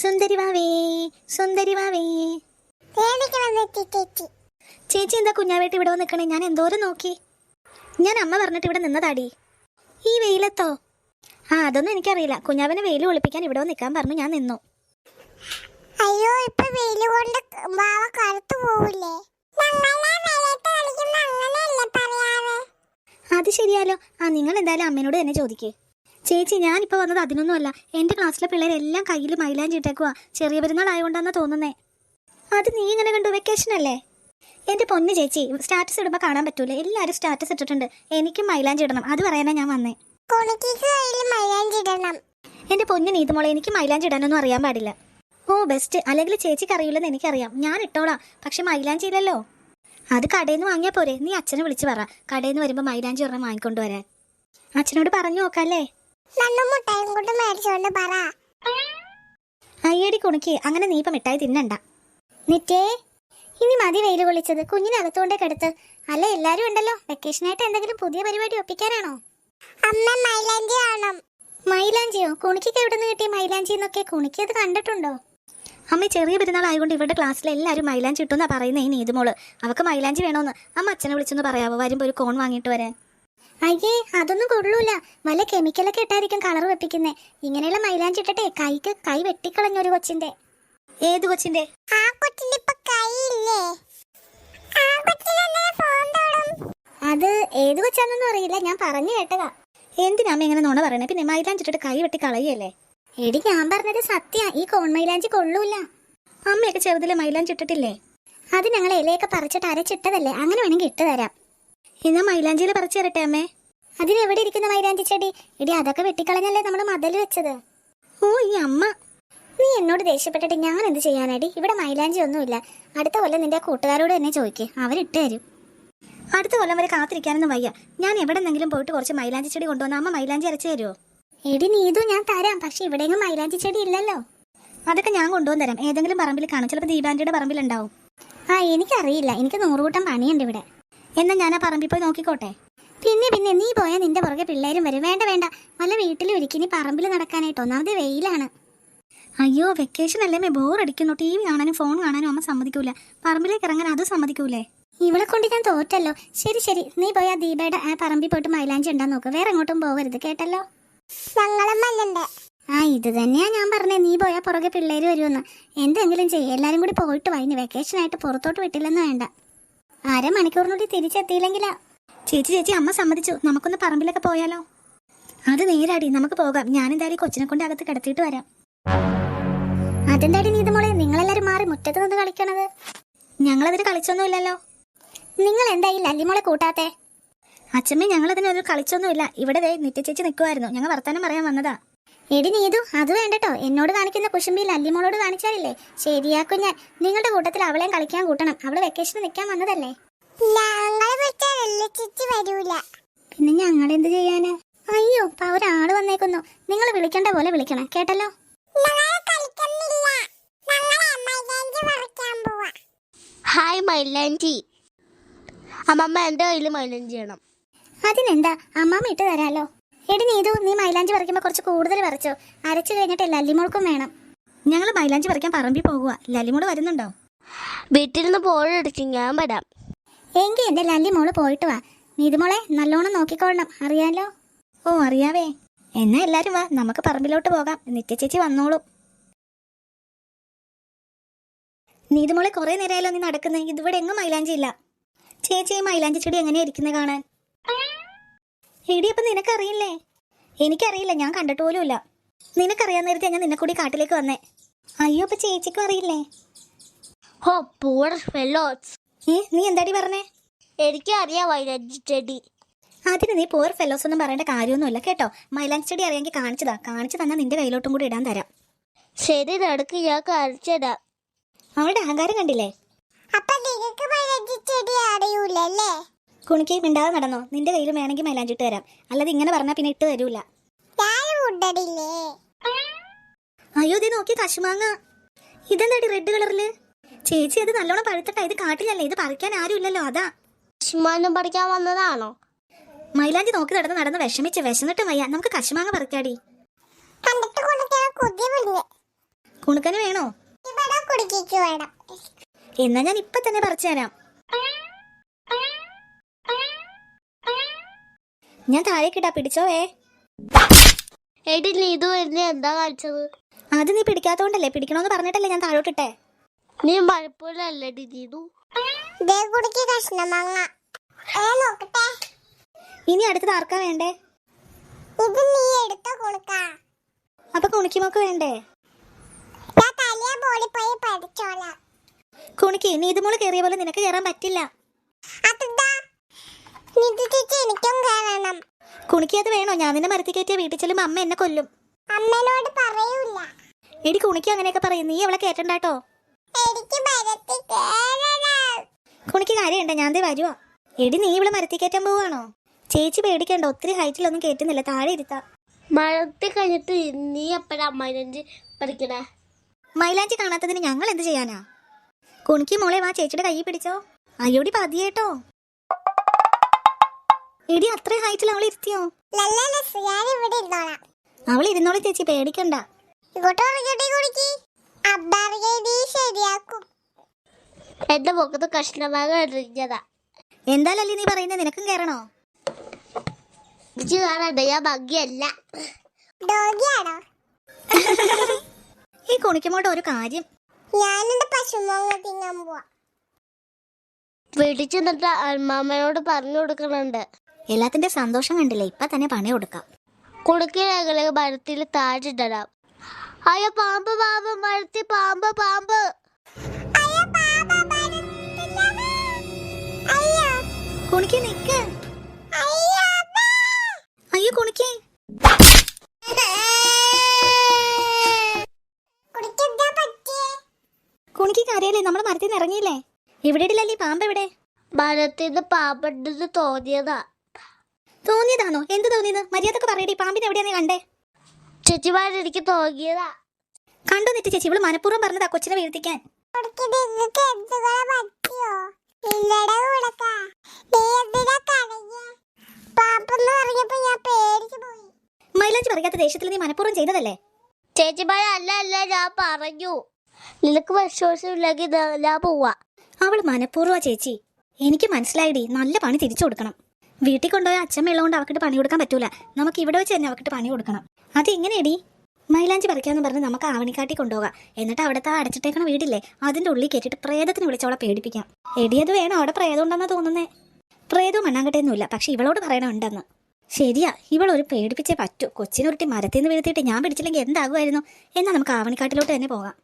സുന്ദരി വാവേ സുന്ദരി വാവേ. ചേച്ചി എന്താ കുഞ്ഞാവേട്ട് ഇവിടെ വന്നിക്കണേ? നിൽക്കണേ ഞാൻ എന്തോരം നോക്കി. ഞാൻ അമ്മ പറഞ്ഞിട്ട് ഇവിടെ നിന്നതാടി. ഈ വെയിലത്തോ? ആ അതൊന്നും എനിക്കറിയില്ല. കുഞ്ഞാവിനെ വെയിൽ ഒളിപ്പിക്കാൻ ഇവിടെ നിൽക്കാൻ പറഞ്ഞു ഞാൻ നിന്നു. അയ്യോ ഇപ്പൊ വെയിൽ കൊണ്ട് മാവ കറുത്തു പോവില്ലേ? അത് ശരിയാലോ. ആ നിങ്ങൾ എന്തായാലും അമ്മേനോട് തന്നെ ചോദിക്കേ. ചേച്ചി ഞാനിപ്പോൾ വന്നത് അതിനൊന്നുമല്ല. എന്റെ ക്ലാസ്സിലെ പിള്ളേരെല്ലാം കയ്യിൽ മൈലാഞ്ചി ഇട്ടേക്കുക ചെറിയ പെരുന്നാൾ ആയതുകൊണ്ടാന്നാ തോന്നുന്നേ. അത് നീ ഇങ്ങനെ കണ്ടു വെക്കേഷൻ അല്ലേ? എന്റെ പൊന്ന് ചേച്ചി സ്റ്റാറ്റസ് ഇടുമ്പോൾ കാണാൻ പറ്റൂല? എല്ലാവരും സ്റ്റാറ്റസ് ഇട്ടിട്ടുണ്ട്. എനിക്കും മൈലാഞ്ചി ഇടണം. അത് പറയാനാ ഞാൻ വന്നേ. എന്റെ പൊന്ന് നീതുമോളെ എനിക്ക് മൈലാഞ്ചി ഇടാനൊന്നും അറിയാൻ പാടില്ല. ഓ ബെസ്റ്റ് അല്ലെങ്കിൽ ചേച്ചിക്ക് അറിയില്ലെന്ന് എനിക്കറിയാം. ഞാൻ ഇട്ടോളാം. പക്ഷെ മൈലാഞ്ചി ഇല്ലല്ലോ. അത് കടയിൽ നിന്ന് വാങ്ങിയാൽ പോരെ. നീ അച്ഛനെ വിളിച്ച് പറ. കടയിൽ നിന്ന് വരുമ്പോൾ മൈലാഞ്ചി ഒരെണ്ണം വാങ്ങിക്കൊണ്ടുവരാൻ അച്ഛനോട് പറഞ്ഞു നോക്കാല്ലേ? നന്നു മുട്ടായും കൊണ്ട് മേടിച്ചോണ്ട് പറ. അയ്യടി കുണുക്കി അങ്ങനെ നീ ഇപ്പം മിഠായി തിന്നണ്ട. നിറ്റേ ഇനി മതി വെയിൽ കൊള്ളിച്ചത്. കുഞ്ഞിനെ അകത്തുകൊണ്ടേ കിടത്ത്. അല്ല എല്ലാരും ഉണ്ടല്ലോ. വെക്കേഷൻ ആയിട്ട് എന്തെങ്കിലും പുതിയ പരിപാടി ഒപ്പിക്കാനാണോ? അമ്മ മൈലാഞ്ചി കാണും. മൈലാഞ്ചിയോ? കുണിക്കൊക്കെ എവിടെ നിന്ന് കിട്ടിയ മൈലാഞ്ചി എന്നൊക്കെ കുണിക്ക് അത് കണ്ടിട്ടുണ്ടോ? അമ്മ ചെറിയ പെരുന്നാൾ ആയതുകൊണ്ട് ഇവരുടെ ക്ലാസ്സിൽ എല്ലാവരും മൈലാഞ്ചി ഇട്ടുന്നാ പറയുന്നേ നീതുമോൾ അവക്ക് മൈലാഞ്ചി വേണോന്ന് അമ്മ അച്ഛനെ വിളിച്ചൊന്ന് പറയാവോ? വരുമ്പോ ഒരു കോൺ വാങ്ങിയിട്ട് വരാൻ. അയ്യേ അതൊന്നും കൊള്ളൂല. വല്ല കെമിക്കലൊക്കെ ഇട്ടായിരിക്കും കളർ വെപ്പിക്കുന്നേ. ഇങ്ങനെയുള്ള മൈലാഞ്ചി ഇട്ടെ കൈക്ക് കൈ വെട്ടിക്കളഞ്ഞ ഒരു കൊച്ചിന്റെ. ഏത് കൊച്ചിന്റെ? ആ കൊച്ചിന് ഇപ്പൊ കൈയില്ലേ? അത് ഏത് കൊച്ചാണെന്നൊന്നും അറിയില്ല. ഞാൻ പറഞ്ഞു കേട്ടതാ. എന്തിനാ അമ്മ ഇങ്ങനെ നോണ പറയണേ? പിന്നെ മൈലാഞ്ചി ഇട്ടിട്ട് കൈ വെട്ടി കളയല്ലേ? എടി ഞാൻ പറഞ്ഞത് സത്യ. ഈ കോൺ മൈലാഞ്ചി കൊള്ളൂല. അമ്മയൊക്കെ ചെറുതിലെ മൈലാഞ്ചി ഇട്ടിട്ടില്ലേ? അത് ഞങ്ങൾ ഇലയൊക്കെ പറിച്ചിട്ട് അരച്ചിട്ടതല്ലേ? അങ്ങനെ വേണമെങ്കിൽ ഇട്ട് തരാം. ഇന്ന് മൈലാഞ്ചിയിൽ പറിച്ചു തരട്ടെ അമ്മേ. അതിനെവിടെ ഇരിക്കുന്ന മൈലാഞ്ചി ചെടി? ഇടി അതൊക്കെ വെട്ടിക്കളഞ്ഞല്ലേ നമ്മൾ മതൽ വെച്ചത്. ഓ ഈ അമ്മ. നീ എന്നോട് ദേഷ്യപ്പെട്ടിട്ട് ഞാൻ എന്ത് ചെയ്യാനടി? ഇവിടെ മൈലാഞ്ചി ഒന്നുമില്ല. അടുത്ത കൊല്ലം നിന്റെ കൂട്ടുകാരോട് തന്നെ ചോദിക്കേ. അവരിട്ട് തരും. അടുത്ത കൊല്ലം വരെ കാത്തിരിക്കാനൊന്നും വയ്യ. ഞാൻ എവിടെന്നെങ്കിലും പോയിട്ട് കുറച്ച് മൈലാഞ്ചി ചെടി കൊണ്ടുവന്ന അമ്മ മൈലാഞ്ചി അരച്ചു തരുമോ എടി നീതു ഞാൻ തരാം. പക്ഷെ ഇവിടെയെങ്കിലും മൈലാഞ്ചി ചെടി ഇല്ലല്ലോ. അതൊക്കെ ഞാൻ കൊണ്ടുവന്ന് തരാം. ഏതെങ്കിലും പറമ്പിൽ കാണും. ചിലപ്പോൾ ദീപാന്റിയുടെ പറമ്പിലുണ്ടാവും. ആ എനിക്കറിയില്ല. എനിക്ക് നൂറുകൂട്ടം പണിയുണ്ട് ഇവിടെ. എന്നാ ഞാൻ ആ പറമ്പിൽ പോയി നോക്കിക്കോട്ടെ? പിന്നെ പിന്നെ നീ പോയാൽ നിന്റെ പുറകെ പിള്ളേരും വരും. വേണ്ട വേണ്ട. വല്ല വീട്ടിൽ ഒരുക്കി നീ പറമ്പിൽ നടക്കാനായിട്ട് ഒന്നാമത് വെയിലാണ്. അയ്യോ വെക്കേഷൻ അല്ലേ മേ ബോർ അടിക്കുന്നു. ടി വി കാണാനും ഫോൺ കാണാനും അമ്മ സമ്മതിക്കൂല. പറമ്പിലേക്ക് ഇറങ്ങാൻ അത് സമ്മതിക്കൂലേ? ഇവളെ കൊണ്ട് ഞാൻ തോറ്റല്ലോ. ശരി ശരി. നീ പോയി ആ ദീപയുടെ ആ പറമ്പിൽ പോയിട്ട് മൈലാഞ്ചി ഉണ്ടാ നോക്ക്. വേറെ എങ്ങോട്ടും പോകരുത് കേട്ടല്ലോ? ആ ഇത് തന്നെയാ ഞാൻ പറഞ്ഞേ. നീ പോയാൽ പുറകെ പിള്ളേര് വരുമെന്ന്. എന്തെങ്കിലും ചെയ്യും. എല്ലാരും കൂടി പോയിട്ട് വൈകുന്നു വെക്കേഷൻ ആയിട്ട് പുറത്തോട്ട് വിട്ടില്ലെന്ന് വേണ്ട. അരമണിക്കൂറിനുള്ളിൽ തിരിച്ചെത്തിയില്ലെങ്കിലാ. ചേച്ചി ചേച്ചി അമ്മ സമ്മതിച്ചു. നമുക്കൊന്ന് പറമ്പിലൊക്കെ പോയാലോ? അത് നേരാടി. നമുക്ക് പോകാം. ഞാൻ എന്തായാലും കൊച്ചിനെ കൊണ്ട് അകത്ത് കിടത്തിയിട്ട് വരാം. അതെന്താടി നീത് മോളെ? നിങ്ങളെല്ലാരും മാറി മുറ്റത്ത് നിന്ന് കളിക്കണത്. ഞങ്ങളതിന് കളിച്ചൊന്നുമില്ലല്ലോ. നിങ്ങൾ എന്തായി ലല്ലിമോളെ കൂട്ടാത്തെ? അച്ഛമ്മ ഞങ്ങളതിനൊരു കളിച്ചൊന്നുമില്ല. ഇവിടെ ദേ നിത്യ ചേച്ചി നിൽക്കുമായിരുന്നു ഞങ്ങൾ വർത്താനം പറയാൻ വന്നതാ. എടി നീതു അത് വേണ്ടട്ടോ. എന്നോട് കാണിക്കുന്ന കുശുമ്പി ലല്ലിമോളോട് കാണിച്ചാലില്ലേ? ശരിയാക്കും ഞാൻ നിങ്ങളുടെ കൂട്ടത്തിൽ അവളെയും കളിക്കാൻ കൂട്ടണം. അവൾ വെക്കേഷന് നിൽക്കാൻ വന്നതല്ലേ? പിന്നെ ഞങ്ങൾ എന്ത് ചെയ്യാന്? അയ്യോ ഇപ്പൊ ഒരാൾ വന്നേക്കുന്നു. നിങ്ങൾ വിളിക്കേണ്ട പോലെ വിളിക്കണം കേട്ടല്ലോ? ഞങ്ങളെ കളിക്കുന്നില്ല. ഞങ്ങളെ മൈലാഞ്ചി പറിക്കാൻ പോവാ. ഹായ് മൈലാന്റി അമ്മമ്മ എന്റെ കയ്യിൽ മൈലാന്റി ചെയ്യണം അതിനെന്താ? അമ്മാമ്മ ഇട്ട് തരാലോ. എടി നീതു നീ മൈലാഞ്ചി പറിക്കുമ്പോൾ കുറച്ച് കൂടുതൽ പറിച്ചോ. അരച്ചു കഴിഞ്ഞിട്ട് ലല്ലിമോൾക്കും വേണം. ഞങ്ങൾ മൈലാഞ്ചി പറിക്കാൻ പറമ്പിൽ പോകുക ലല്ലിമോൾ വരുന്നുണ്ടോ? വീട്ടിൽ നിന്ന് പോഴെടുക്കും ഞാൻ വരാം. എങ്കിൽ എന്റെ ലല്ലിമോൾ പോയിട്ട് വാ. നീതുമോളെ നല്ലോണം നോക്കിക്കൊള്ളണം. അറിയാലോ? ഓ അറിയാവേ. എന്നാ എല്ലാരും വാ. നമുക്ക് പറമ്പിലോട്ട് പോകാം. നിത്യ ചേച്ചി വന്നോളൂ. നീതുമോളെ കുറെ നേരമായാലോ നീ നടക്കുന്നത് ഇതിവിടെ എങ്ങും മൈലാഞ്ചി ഇല്ല ചേച്ചി ഈ മൈലാഞ്ചി ചെടി എങ്ങനെയാ ഇരിക്കുന്നത് കാണാൻ? എടി അപ്പൊ നിനക്കറിയില്ലേ? എനിക്കറിയില്ല ഞാൻ കണ്ടിട്ട് പോലും ഇല്ല. നിനക്കറിയാൻ നേരത്തെ ഞാൻ നിന്നെ കൂടി കാട്ടിലേക്ക് വന്നേ. അയ്യോ അപ്പൊ ചേച്ചിക്കും അറിയില്ലേ? ഹോ പൂർ ഫെലോസ് ഏ നീ എന്താടി പറഞ്ഞേ? എനിക്ക് അറിയാം മൈലാഞ്ചി ചെടി അതിന് നീ പോർ ഫെലോസ് ഒന്നും പറയേണ്ട കാര്യമൊന്നുമില്ല കേട്ടോ? മൈലാഞ്ചി ചെടി അറിയാമെങ്കിൽ കാണിച്ചതാ. കാണിച്ചു തന്നാൽ നിന്റെ കയ്യിലോട്ടും കൂടി ഇടാൻ തരാം. ശരി നടക്ക് ഞാൻ കാണിച്ചതാ. അവളുടെ അഹങ്കാരം കണ്ടില്ലേ? അപ്പൊ നിങ്ങൾക്ക് മൈലാഞ്ചി ചെടി അറിയൂലല്ലേ? കുണിക്ക് മിണ്ടാതെ നടന്നോ? നിന്റെ കയ്യിൽ വേണമെങ്കിൽ മൈലാഞ്ചി ഇട്ട് തരാം. അല്ലാതെ ഇങ്ങനെ പറഞ്ഞാൽ പിന്നെ ഇട്ട് തരൂല. അയ്യോ ഇത് നോക്കി കശുമാങ്ങ. ഇതെന്താടി റെഡ് കളറിൽ? ചേച്ചി അത് നല്ലോണം പഴുത്തട്ടാ. ഇത് കാട്ടിലല്ലേ. ഇത് പറിക്കാൻ ആരും ഇല്ലല്ലോ. അതാ. കശുമാനും പറിക്കാൻ വന്നതാണോ? മൈലാഞ്ചി നോക്കി നടന്ന് നടന്ന് വിഷമിച്ച് വിശന്നിട്ട് വയ്യ. നമുക്ക് കശുമാങ്ങ പറിക്കാടി. കുണുക്കന് വേണം? എന്നാ ഞാൻ ഇപ്പൊ തന്നെ പറിച്ചു തരാം. ഞാൻ താഴേക്കിട്ടാ പിടിച്ചോ എടി നീതു എന്നെ എന്താ കാണിച്ചത്? അത് നീ പിടിക്കാത്തോണ്ടല്ലേ പിടിക്കണോന്ന് പറഞ്ഞിട്ടല്ലേ ഞാൻ താഴോട്ടിട്ടെ. നീ നീതു. കുടിക്ക് കഷ്ണമാങ്ങ ഏ നോക്കട്ടെ. ഇനി അടുത്തത് ആർക്കാ വേണ്ടേ? ഇത് നീ എടുത്ത കുണുക്ക. അപ്പൊ കുണിക്കുമൊക്കെ വേണ്ടേ? കുണിക്ക് നീ ഇതുമോൾ കയറിയ പോലെ നിനക്ക് കേറാൻ പറ്റില്ല. എനിക്കും കയറണം കുണിക്കത് വേണോ? ഞാൻ നിന്നെ മരത്തി കയറ്റിയ വീട്ടിൽ ചെല്ലും അമ്മ എന്നെ കൊല്ലും. അമ്മനോട് പറയൂല. എടി കുണിക്ക് അങ്ങനെയൊക്കെ പറയും നീ അവളെ കേട്ടണ്ടാട്ടോ കുണിക്ക് കാര്യണ്ട ഞാൻ ദേ വരുവാ. എടി നീ ഇവിടെ മരത്തി കയറ്റാൻ പോവാണോ? ചേച്ചി പേടിക്കണ്ട. ഒത്തിരി ഹൈറ്റിലൊന്നും കേറ്റുന്നില്ല താഴെ ഇരുത്താ. മരത്തി കഴിഞ്ഞിട്ട് നീ എപ്പോഴാ മൈലാഞ്ചി പഠിക്കണേ മൈലാഞ്ചി കാണാത്തതിന് ഞങ്ങൾ എന്ത് ചെയ്യാനാ? കുണിക്ക് മോളെ വാ ചേച്ചിയുടെ കൈ പിടിച്ചോ. അയ്യോടി പതിയേട്ടോ. എടി അത്രയും ഹൈറ്റിൽ അവൾ ഇരുത്തിയോ? അവൾ ഇരുന്നോളി. ചേച്ചി പേടിക്കണ്ട. എന്റെ മുഖത്ത് കഷ്ണമാകെ എറിഞ്ഞതാ. നീ പറയുന്നത് നിനക്കും കേറണോ? എനിക്ക് കാണാണ്ട ഞാൻ ഭംഗിയല്ല. ഡോഗിയാണോ? ഈ കുണിക്കുമോട്ട് ഒരു കാര്യം. ഞാനെന്റെ പശുമോങ്ങ തിന്നാൻ പോവാ. വീട്ടിൽ ചെന്നിട്ട് അമ്മാമ്മയോട് പറഞ്ഞു കൊടുക്കണുണ്ട്. എല്ലാത്തിന്റെ സന്തോഷം കണ്ടില്ലേ? ഇപ്പൊ തന്നെ പണി കൊടുക്കാം. കുടുക്കിലകളെ മരത്തിൽ താഴെയിടണം അയ്യോ പാമ്പ് പാമ്പ് മരത്തിൽ പാമ്പ് പാമ്പ്. കുണിക്ക് നിക്ക്. അയ്യോ അമ്മ. അയ്യോ കുണിക്ക്. കുടിക്കെന്താ പറ്റിയേ കുണിക്ക് കാര്യല്ലേ? നമ്മൾ മരത്തിൽ നിന്ന് ഇറങ്ങിയില്ലേ? ഇവിടെ ഇടില്ലല്ലേ പാമ്പ് എവിടെ മരത്തിൽ നിന്ന് പാമ്പുണ്ടെന്ന് തോന്നിയതാ. തോന്നിയതാണോ? എന്ത് തോന്നിയത്? മര്യാദയ്ക്ക് പറയടി. പാമ്പിനെ എവിടെയാണ് കണ്ടേ കണ്ടേ? ചേച്ചിമാരെനിക്ക് തോന്നിയതാ. കണ്ടു നിറ്റ് ചേച്ചി. ഇവൾ മനഃപൂർവം പറഞ്ഞതാ കൊച്ചിനെ വീഴ്ത്തിക്കാൻ. മൈലാഞ്ചി പറയാത്ത ദേഷ്യത്തിൽ നീ മനഃപൂർവം ചെയ്തതല്ലേ? ചേച്ചിമാര് അല്ല അല്ല ഞാൻ പറഞ്ഞു. നിനക്ക് വിശ്വാസമില്ലെങ്കിൽ ഞാൻ പോവാ. അവൾ മനഃപൂർവ ചേച്ചി. എനിക്ക് മനസ്സിലായിടി. നല്ല പണി തിരിച്ചു കൊടുക്കണം. വീട്ടിൽ കൊണ്ടുപോയ അച്ഛൻ കൊണ്ട് അവക്കിട്ട് പണി കൊടുക്കാൻ പറ്റൂല. നമുക്ക് ഇവിടെ വെച്ച് തന്നെ അവക്കിട്ട് പണി കൊടുക്കണം. അത് എങ്ങനെയടി? മൈലാഞ്ചി പറിക്കാന്ന് പറഞ്ഞ് നമുക്ക് ആവണിക്കാട്ടി കൊണ്ടുപോകാം. എന്നിട്ട് അവിടുത്തെ ആ അടച്ചിട്ടേക്കണ വീടില്ലേ അതിന്റെ ഉള്ളിൽ കയറ്റിട്ട് പ്രേതത്തിന് വിളിച്ചവളെ പേടിപ്പിക്കാം. എടിയത് വേണം. അവിടെ പ്രേതം ഉണ്ടെന്നാ തോന്നുന്നേ. പ്രേതവും മണ്ണാങ്കട്ടയൊന്നുമില്ല പക്ഷെ ഇവളോട് പറയണമുണ്ടെന്ന് ശരിയാ ഇവളൊരു പേടിപ്പിച്ചേ പറ്റൂ. കൊച്ചിനുരുട്ടി മരത്തിൽ നിന്ന് വീഴ്ത്തിയിട്ട് ഞാൻ പിടിച്ചില്ലെങ്കിൽ എന്താകുമായിരുന്നു? എന്നാൽ നമുക്ക് ആവണിക്കാട്ടിലോട്ട് തന്നെ പോകാം.